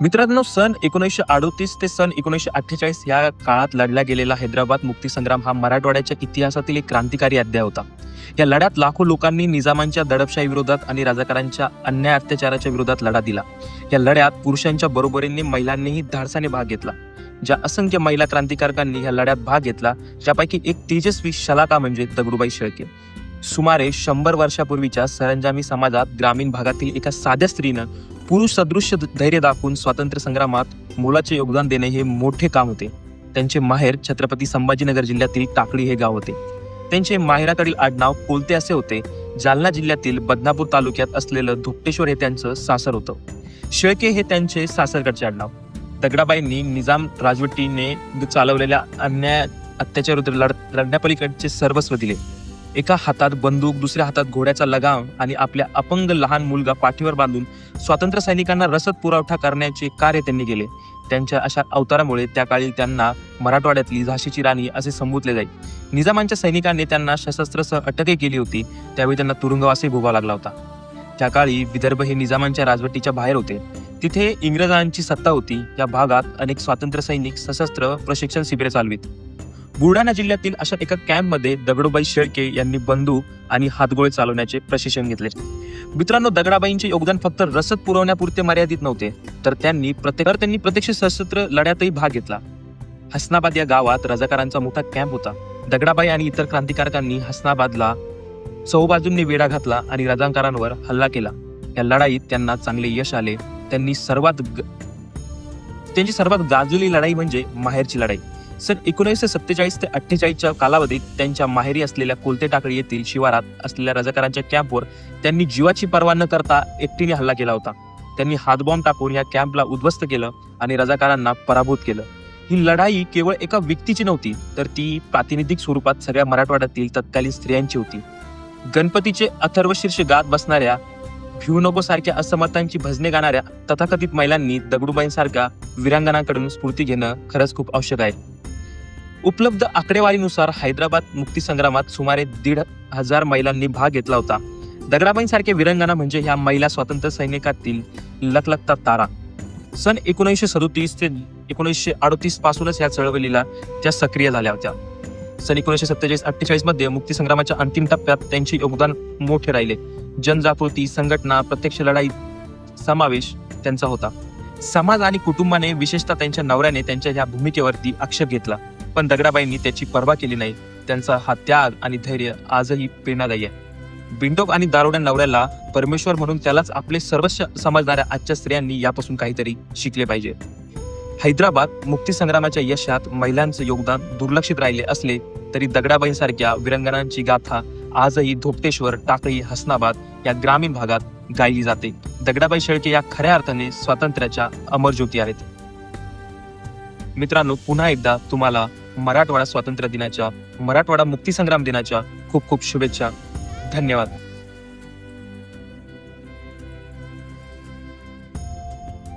मित्रांनो सन एकोणीसशे अडोतीस ते सन एकोणीसशे अठ्ठेचाळीस या काळात लढला गेलेला हैदराबाद मुक्तीसंग्राम हा मराठवाड्याच्या इतिहासातील एक क्रांतिकारी अध्याय होता. या लढ्यात लाखो लोकांनी निजामांच्या दडपशाही विरोधात आणि राजकारांच्या अन्याय अत्याचाराच्या विरोधात लढा दिला. या लढ्यात पुरुषांच्या बरोबरीने महिलांनीही धाडसाने भाग घेतला. ज्या असंख्य महिला क्रांतिकारकांनी या लढ्यात भाग घेतला त्यापैकी एक तेजस्वी शलाका म्हणजे दगडूबाई शेळके. सुमारे शंभर वर्षापूर्वीच्या सरंजामी समाजात ग्रामीण भागातील एका साध्या स्त्रीनं पुरुष सदृश्य धैर्य दाखवून स्वातंत्र्य संग्रामात मोलाचे योगदान देणे हे मोठे काम होते. त्यांचे माहेर छत्रपती संभाजीनगर जिल्ह्यातील टाकळी हे गाव होते. त्यांचे माहेराकडील आडनाव कोलते असे होते. जालना जिल्ह्यातील बदनापूर तालुक्यात असलेलं धुपटेश्वर हे त्यांचं सासर होतं. शेळके हे त्यांचे सासरकडचे आडनाव. दगडाबाईंनी निजाम राजवटीने चालवलेल्या अन्याय अत्याचार लढ लढण्यापलीकडचे सर्वस्व दिले. एका हातात बंदूक दुसऱ्या हातात घोड्याचा लगाम आणि आपल्या अपंग लहान मुलगा पाठीवर बांधून स्वातंत्र्य सैनिकांना रसद पुरवठा करण्याचे कार्य त्यांनी केले. त्यांच्या अशा अवतारामुळे त्या काळी त्यांना मराठवाड्यातली झाशीची राणी असे संबोधले जाईल निजामांच्या सैनिकांनी त्यांना सशस्त्रसह अटकही केली होती. त्यावेळी त्यांना तुरुंगवासही भोगावा लागला होता. त्या काळी विदर्भ हे निजामांच्या राजवटीच्या बाहेर होते. तिथे इंग्रजांची सत्ता होती. या भागात अनेक स्वातंत्र्य सैनिक सशस्त्र प्रशिक्षण शिबिरे चालवित. बुलढाणा जिल्ह्यातील अशा एका कॅम्पमध्ये दगडूबाई शेळके यांनी बंदूक आणि हातगोळे चालवण्याचे प्रशिक्षण घेतले. मित्रांनो दगडाबाईंचे योगदान फक्त रसद पुरवण्यापुरते मर्यादित नव्हते तर त्यांनी प्रत्येक त्यांनी प्रत्यक्ष सशस्त्र लढ्यातही भाग घेतला. हसनाबाद या गावात रजाकारांचा मोठा कॅम्प होता. दगडाबाई आणि इतर क्रांतिकारकांनी हसनाबादला चौबाजूंनी वेढा घातला आणि रजाकारांवर हल्ला केला. या लढाईत त्यांना चांगले यश आले. त्यांनी सर्वात ग- त्यांची सर्वात गाजलेली लढाई म्हणजे माहेरची लढाई. सन एकोणीसशे सत्तेचाळीस ते अठ्ठेचाळीसच्या कालावधीत त्यांच्या माहेरी असलेल्या कोलते टाकळी येथील शिवारात असलेल्या रजाकारांच्या कॅम्पवर त्यांनी जीवाची पर्वा न करता एकटीने हल्ला केला होता. त्यांनी हातबॉम्ब टाकून या कॅम्पला उद्ध्वस्त केलं आणि रजाकारांना पराभूत केलं. ही लढाई केवळ एका व्यक्तीची नव्हती तर ती प्रातिनिधिक स्वरूपात सगळ्या मराठवाड्यातील तत्कालीन स्त्रियांची होती. गणपतीचे अथर्वशीर्ष गात बसणाऱ्या भिवनगो सारख्या असमर्थांची भजने गाणाऱ्या तथाकथित महिलांनी दगडूबाईंसारख्या वीरांगणांकडून स्फूर्ती घेणं खरंच खूप आवश्यक आहे. उपलब्ध आकडेवारीनुसार हैदराबाद मुक्तीसंग्रामात सुमारे दीड हजार महिलांनी भाग घेतला होता. दगडाबाईंसारखे विरंगना म्हणजे ह्या महिला स्वातंत्र्य सैनिकातील लखलखता तारा. सन एकोणीसशे सदोतीस ते एकोणीसशे अडतीस पासूनच या चळवळीला त्या सक्रिय झाल्या होत्या. सन एकोणीसशे सत्तेचाळीस अठ्ठेचाळीसमध्ये मुक्तीसंग्रामाच्या अंतिम टप्प्यात त्यांचे योगदान मोठे राहिले. जनजागृती संघटना प्रत्यक्ष लढाईत समावेश त्यांचा होता. समाज आणि कुटुंबाने विशेषतः त्यांच्या नवऱ्याने त्यांच्या ह्या भूमिकेवरती आक्षेप घेतला. पण दगडाबाईंनी त्याची पर्वा केली नाही. त्यांचा हा त्याग आणि धैर्य आजही प्रेरणादायी आहे. बिंडोक आणि दारोड्या नवऱ्याला परमेश्वर म्हणून त्यालाच आपले सर्वस्व समजणाऱ्या आजच्या स्त्रियांनी यापासून काहीतरी शिकले पाहिजे. हैदराबाद मुक्तीसंग्रामाच्या यशात महिलांचं योगदान दुर्लक्षित राहिले असले तरी दगडाबाईंसारख्या विरंगणांची गाथा आजही धोपटेश्वर टाकळी हसनाबाद या ग्रामीण भागात गायली जाते. दगडाबाई शेळके या खऱ्या अर्थाने स्वातंत्र्याच्या अमर ज्योती आहेत. मित्रांनो पुन्हा एकदा तुम्हाला मराठवाडा स्वातंत्र्य दिनाच्या मराठवाडा मुक्तीसंग्राम दिनाच्या खूप खूप शुभेच्छा. धन्यवाद.